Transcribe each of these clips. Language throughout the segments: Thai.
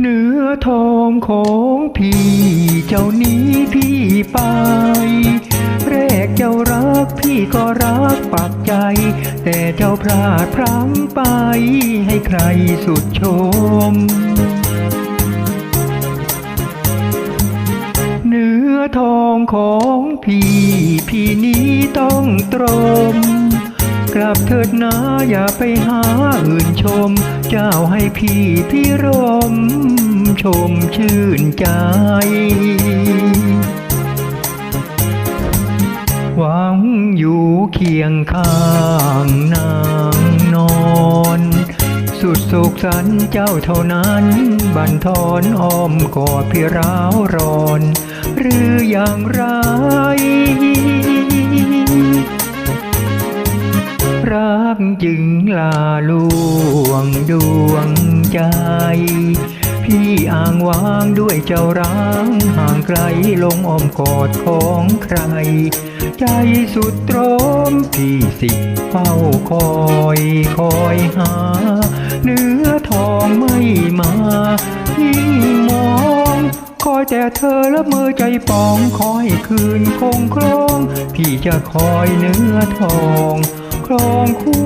เนื้อทองของพี่เจ้านี้พี่ไป แรกเจ้ารักพี่ก็รักปักใจ แต่เจ้าพลาดพลั้งไปให้ใครสุดชม ทองของพี่ พี่นี้ต้องตรม กลับเถิดนะอย่าไปหาอื่นชม เจ้าให้พี่พี่รม ชมชื่นใจ หวังอยู่เคียงข้างนา สันเจ้าเท่านั้นบันทอนอ้อมกอดพี่ร้าวรอน หรืออย่างไรรักจึงลาลวงดวงใจ พี่อ้างวางด้วยเจ้าร้างห่างไกลลงอ้อมกอดของใคร ใจสุดตรมพี่สิเฝ้าคอยคอยหา เนื้อ องไม่มายิ่งมองคอยแต่เธอละเมอใจปองคอยคืนคงครอง พี่จะคอยเนื้อทอง ครองคู่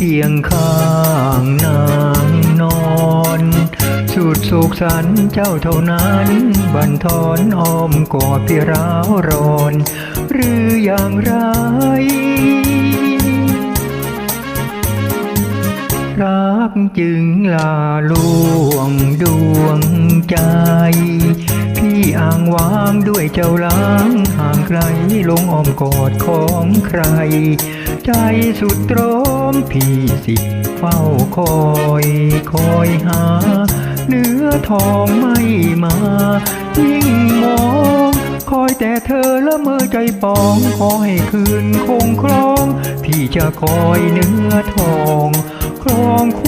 เคียงข้างนางนอน สุดสุขสันต์เจ้าเท่านั้น บันทอนอ้อมกอดพี่ร้าวร้อน หรืออย่างไรรักจึงลาลวงดวงใจ พี่อ้างว้างด้วยเจ้าล้างห่างไกลลงอ้อมกอดของใคร ใจสุดตรมพี่สิเฝ้าคอยคอยหา เนื้อทองไม่มา ยิ่งมอง คอยแต่เธอละเมอใจปองขอให้คืนคงครอง พี่จะคอยเนื้อทองครองคู่